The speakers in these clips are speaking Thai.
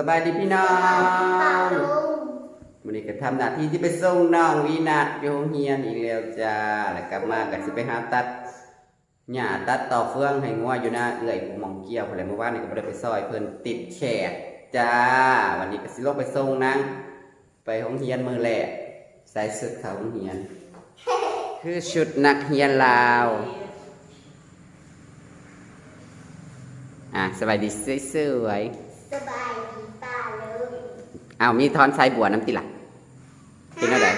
สบายดีพี่น้องวันนี้ก็ทำหน้าที่ที่ไปส่งน้องวีนัทอยู่โรงเรียนอีกแล้วจ้า แล้วกลับมาก็สิไปหาตัดหญ้าตัดต่อเฟืองให้งัวอยู่น้าเอื่อยหมองเกี่ยวอะไรเมื่อวานนี่ก็ได้ไปซอยเพิ่นติดแขกจ้า วันนี้ก็สิลงไปส่งนางไปโรงเรียนมือแรกใส่ชุดเข้าโรงเรียน คือชุดนักเรียนลาว อะสบายดีสวยๆ สบายดีป้าลุง อ้าวมีทอนไซบัวน้ำติละเป็นอะไร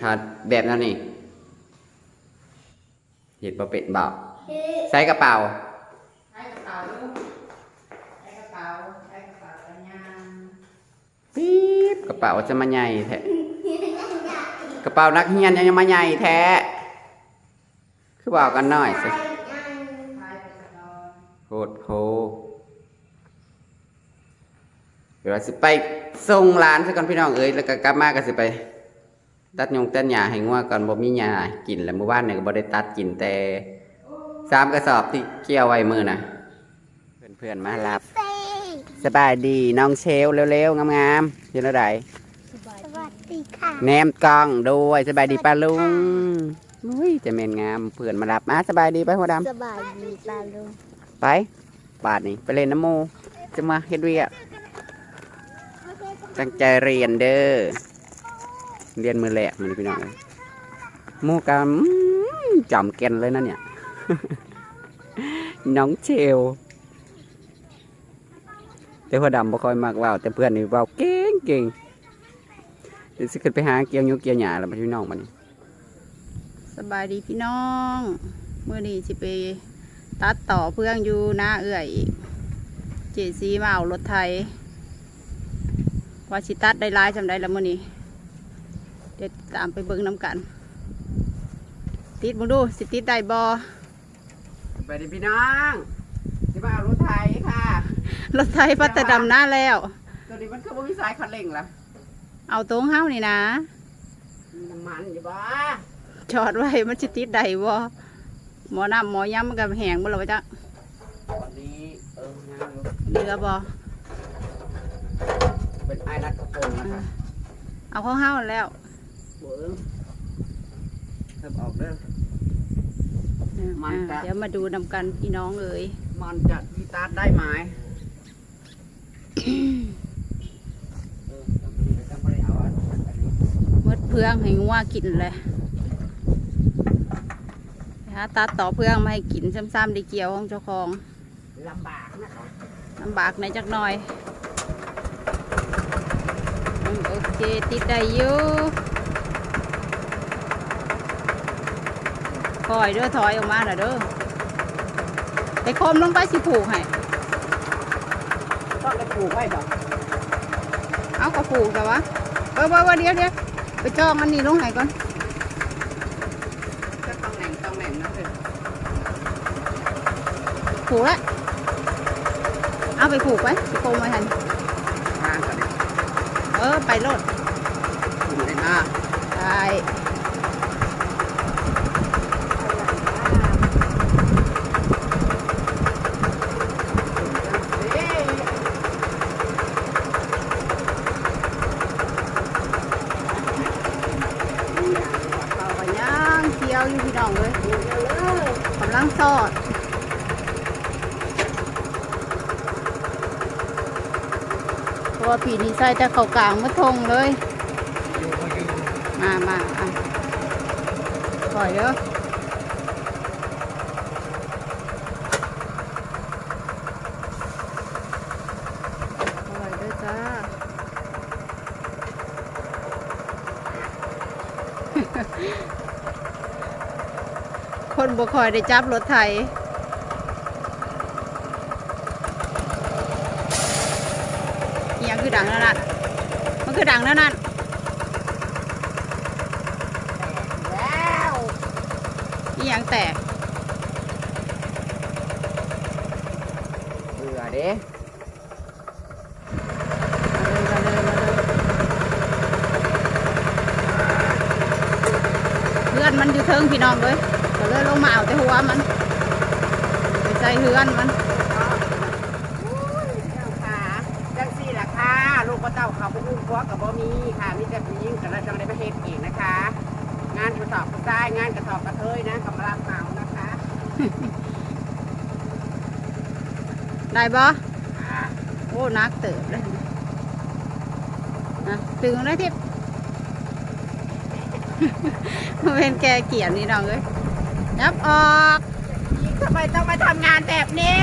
ทอนแบบนั้นนี่เห็ดบ่เป็ดเบาใส่กระเป๋าใช้กระเป๋าลูกใช้กระเป๋าใช้กระเป๋าปัญญาปี๊บกระเป๋าจะมาใหญ่แท้กระเป๋านักเรียนยังมาใหญ่แท้คือบอกกันหน่อยสิใช้ไปกระดอนโห ดโหเดี๋ยวเราสิไปส่งร้านซะก่อนพี่น้องเอ้ยแล้วก็กลับมาก็สิไป ตัดยงตัดหญ้าให้งัวก่อนบ่มีหญ้ากินแล้วเมื่อวานเนี่ยก็บ่ได้ตัดกินแต่สามกระสอบที่เกี่ยวไว้มือน่ะเพื่อนๆมารับเซ่สบายดีน้องเชลเร็วๆงามๆอยู่แล้วใดสวัสดีค่ะแนมกล้องด้วยสบายดีป้าลุงอุ้ยจะเมนงามเพื่อนมารับมาสบายดีไปหัวดสบายดีป้าลุงำไปบาทนี่ไปเล่นน้ำหมูจะมาเฮ็ดเวียก ตั้งใจเรียนเด้อ เรียนมือแหลกมันพี่น้องมูกันจำแกนเลยนะเนี่ย น้องเชลแต่หัวดำบ่ค่อยมากว่าแต่เพื่อนนี่ว่าเก่งเก่งเดี๋ยวสิขึ้นไปหาเกี่ยวยุกเกี่ยวหญ้าแล้วมาพี่น้องมันสบายดีพี่น้องเมื่อนี้สิไปตัดต่อเพื่องอยู่หน้าเอื่อยอีกเจซีมาเอารถไทย ว่าสิตัดได้ร้ายจำได้แล้วมื่อนี้ เดี๋ยวตามไปเบิ่งน้ำกัน ติดมึงดูสิติดได้บอไปดิพี่น้องที่มาเอารถไถค่ะ รถไทยพัดแต่ดำหน้าแล้วตัวนี้มันคือบ่มีสายคันเร่งล่ะเอาตรงเฮ้านี่นะมีน้ำมันอยู่บ่จอดไว้มันสิติดได้บ่หมอน้ำหมอย้ำมันกับแหงบ่หรอวะจ๊ะตอนนี้เอองานอยู่เหลือบ่ เป็นไอ้รัดกระโปรงนะคะเอาเข้าเฮ้าแล้วเบิ้งเริ่มออกเด้อมันจะ อ่าเดี๋ยวมาดูนำกันพี่น้องเอ๋ยมันจะมีตาร์ทได้ไหมเออต้องมีไปต้องบ่ได้เอาอันนั้นมดเพื่องให้งัวกินเลยหาตัดต่อเพื่องมาให้กินซ้ำๆได้เกี่ยวของเจ้าของลำบากนะคะลำบากในอยจักหน่อยอืม โอเคติดได้อยู่คอยเด้อถอยออกมาหน่อยเด้อไปคมลงไปสิผูกให้ต้องไปปลูกไว้ดอกเอาก็ผูกแต่วะเออว่าเดี๋ยวเดี๋ยวไปจ้องอันนี้ลงให้ก่อนก็ต้องแหน่งต้องแหน่งนะเพื่อนผูกแล้วเอาไปผูกไว้ไปโคมไว้ทัน ทางกันเลย เออไปโลดอยู่ในหน้าได้ เอ้ย ต่อไปย่างเที่ยวอยู่พี่น้องเลยกำลังสอดเพราะ ว่าปีนี้ใส่แต่เขากลางมาทงเลย มามาอะปล่อยเด้อข่อยเด้อจ้าคนบ่คอยได้จับรถไถอหยัง คือดังนั่นน่ะมันคือดังนั่นน่ะแล้วอีหยังแตกเบื่อเด้มาเลยมาเลยมาเลยเพื่อนมันอยู่เทิงพี่น้องเลยก็เลยลงมาเอาแต่หัวมันไปใส่เฮือนมัน อุ้ยเจ้าขาจังสี่ล่ะค่ะ วกับบ่มีค่ะมีแต่ผู้หญิงแต่เราจะไม่ได้ไปเฮ็ดเองนะคะ งานกระสอบกระซ้ายงานกระสอบกระเทยนะกำลังเหมานะคะ ได้บ่โอ้นักเติบเลยนะตึงได้ทิพย์มันเป็นแกเกียนนี่น้องเอ้ยยับออกทำไมต้องมาทำงานแบบนี้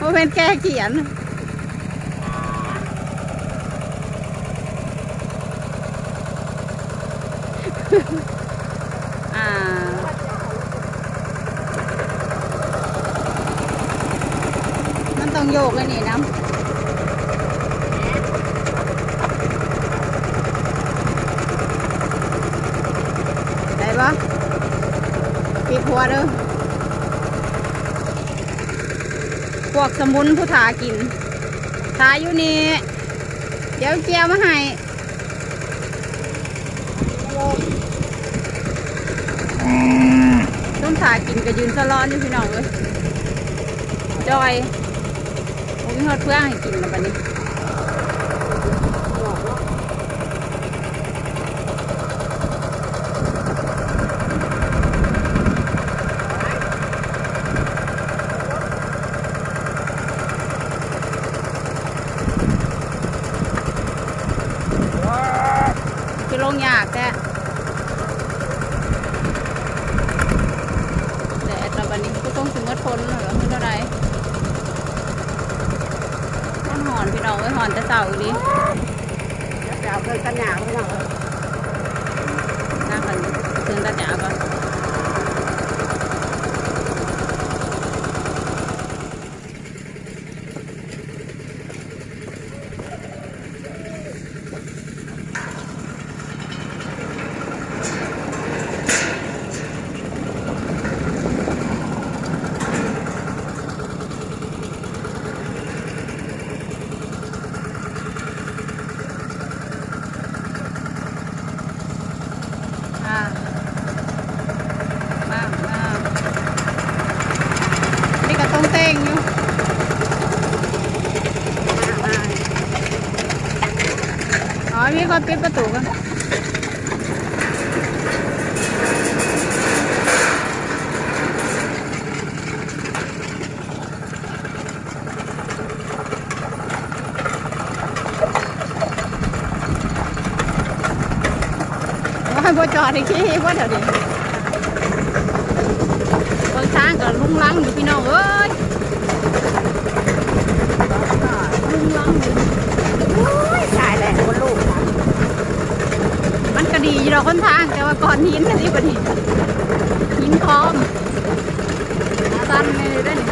มันเป็นแกเขียน อ่ามันต้องโยกเลยนี่น้ำได้ปะปีกหัวเด้อพวกสมุนผู้ถากินถาอยู่นี่ เดี๋ยวเจียวมาให้ ต้มถากินก็ยืนสะร้อนอยู่พี่น้องเลยจอยผมมีฮอดเพื่อนให้กินแล้วบัดนี้ คือลงยากแท้แต่ตอนวันนี้ก็ต้องถึงเมื่อทนเหรอเท่าไรมันหอนพี่น้องไว้ยหอนแต่เสาอีดิ จะเอาเคยกันหนาวไม่ต้อง น่าขันถึงตาจ๋าก่อนอ่า มากมากนี่ก็ต้องเต้งอยู่ อ๋อมีคนปิดประตูกันว่าบ่จอดอีกทีว่าเดี๋ยวนี้ บางช้างก็ลุงลังอยู่พี่น้องเอ้ยลุงลังอยู่ ตายแล้วคนลูก มันก็ดีอยู่เราคน ทางแต่ว่าก่อนหินนี่สิบดีหินพร้อมสั้นเลยได้อนี่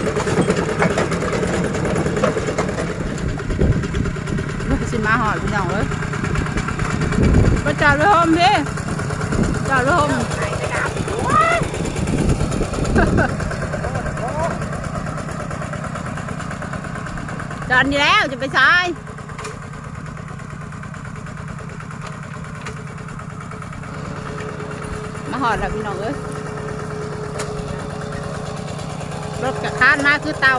ลูกสิมาหอดพี่น้องเอ้ยไปจับเลยโฮมดิจับเลยโฮมจอนดีแล้วจะไปซ้ายมาห อดแล้วพี่น้องเอ้ยรถกับข้านมาคือเตา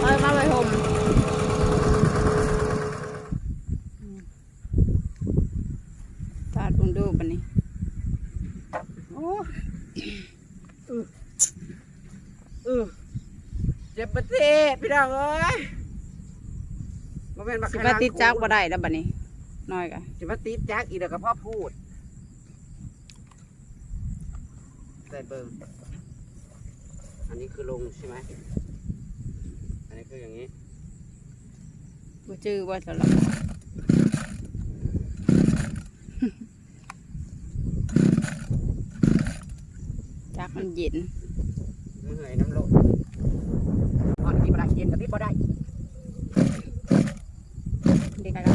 เอ้ยมาไว้ห่มตาดเบิ่งดูปันนี้ โอ้เออเจ็บประเทศพี่น้องเอ้ยบ่แม่นบักสิขว่านาดติดจักบ่ได้แล้วบัดนี้ น้อยกะสิว่าติดจักอีกเดี๋ยวก็พ่อพูดใส่เบิ่งอันนี้คือลงใช่ไหม อันนี้คืออย่างนี้บ่จื้อว่าสำหรับจักมันเย็นมือไอ้น้ำลดอ่อนที่บ่ได้เย็นกับที่บ่ได้ เด็กอะไร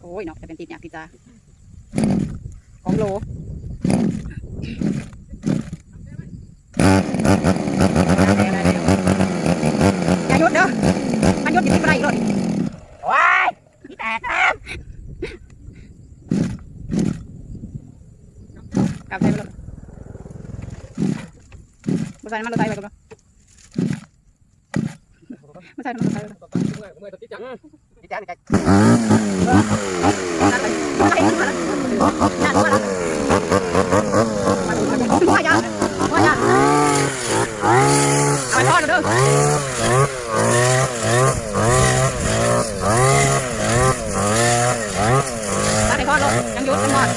โอ้ ยเนาะจะเป็นติดอยากติดจ้าของโลอย่าหยุดเด้อมันหยุดอยู่ที่ไรอีกรถว้ายพี่แตกแล้วกลับไปรถมาใส่น้ำมันรถไทยไปก่อนมาใส่น้ำมันรถไทยไปก่อนพี่จ้าพี่จ้านั่นเลยมาใส่มันมาแล้วว่ายาว่อาไป ทอดเด้อตาในทอดลงยังยุดยังหมด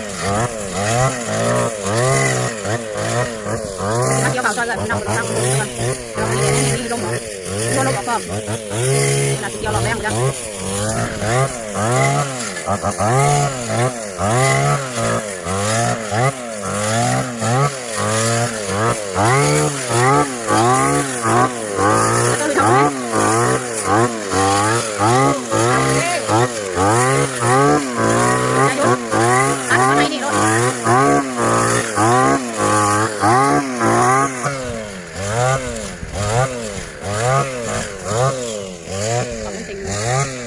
มาเกี่ยวข่าวตอนเลยน้ำน้ำก่อนเราไม่ได้นี่ลงหรอลงลงก่อนน่าจะเกี่ยวหลอกแรงจัง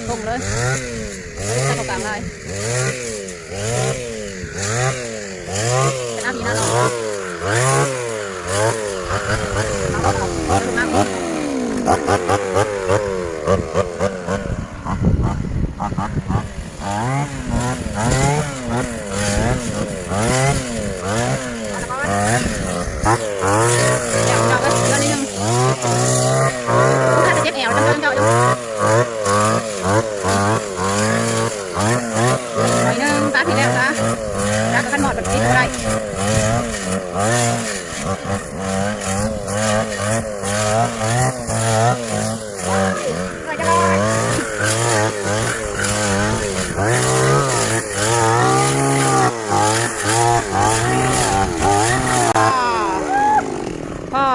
ตรงเลยใส่ตรงกลางเลยเป็นอาพีนะเราเดี๋ยวเราก็เดี๋ยวนิดนึงถ้าจะเจ็บแอวจะเดินเจาะอยู่หน่อยนึงตาทีแล้วนะตาก็ขันหมดแบบนี้ก็ได้พ่อ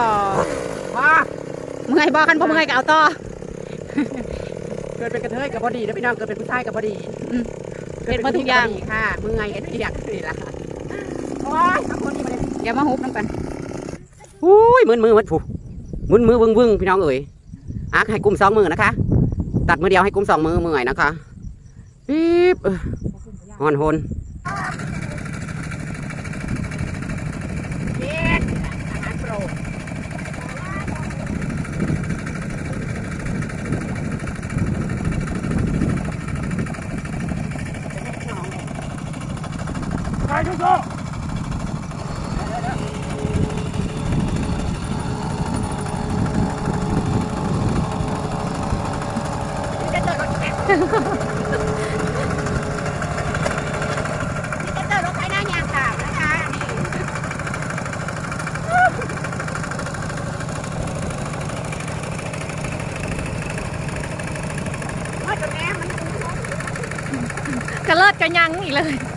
มา เมื่อ ยบอกกันพอเมื่อยก็เอาต่อ เกิดเป็นกระเทยกับบอดีนะพี่น้องเกิดเป็นผู้ชายกับบอดีอืมเป็นมาทุกอย่างเกิดเป็นผู้หญิค่ะเมื่อยเอ็ดเรียกนี่ล่ะโอ้ยเอาคนนี้มาเลยอย่ามาฮุบน้ำกันอุ้ยมือมือมัดผูมือมือวึงวึงพี่น้องเอ๋ยอักให้กุมสองมือนะคะ ตัดมือเดียวให้กุมสองมือเมื่อยนะคะปี๊บเออหอนหน เย็ดอาหารโปรดไป ทุกคนจะเจอรถไฟหน้ายางขาวนะคะกระเลิดกระยังอีกเลย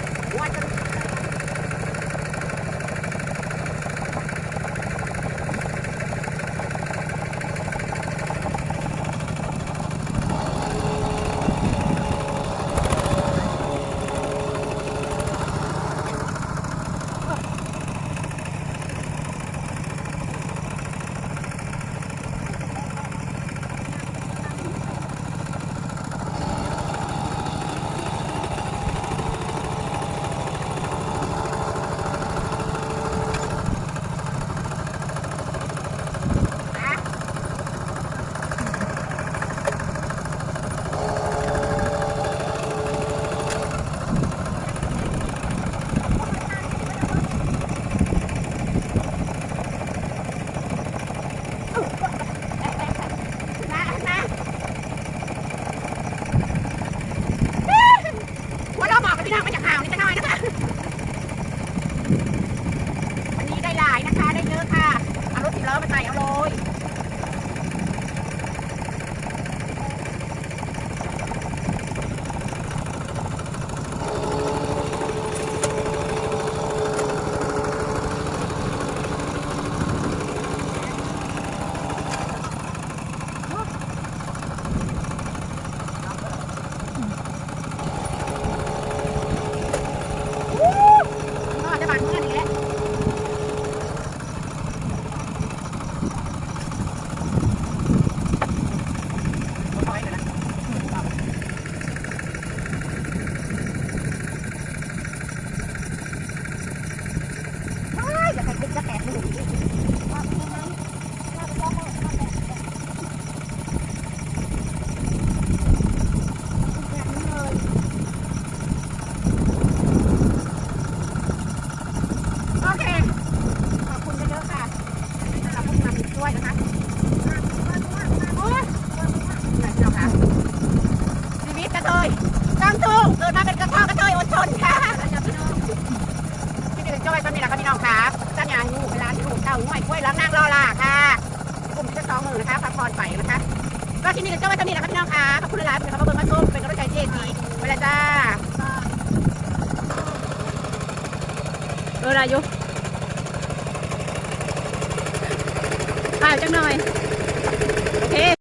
แหละครับพี่น้องค่ะจ้าหยาอยู่เวลาที่ถูกเต่าห้วยกล้วยล้างนางรอล่าค่ะกลุ่มที่จะสองมือนะคะพักผ่อนไปนะคะก็ที่นี่ก็จ้อยก็มีแหละครับพี่น้องค่ะขอบคุณหลายๆที่เข้ามาเบิ่งมาชมเป็นกำลังใจเจ๊ดีไปเลยจ้าเออรายุข่าวจังหน่อย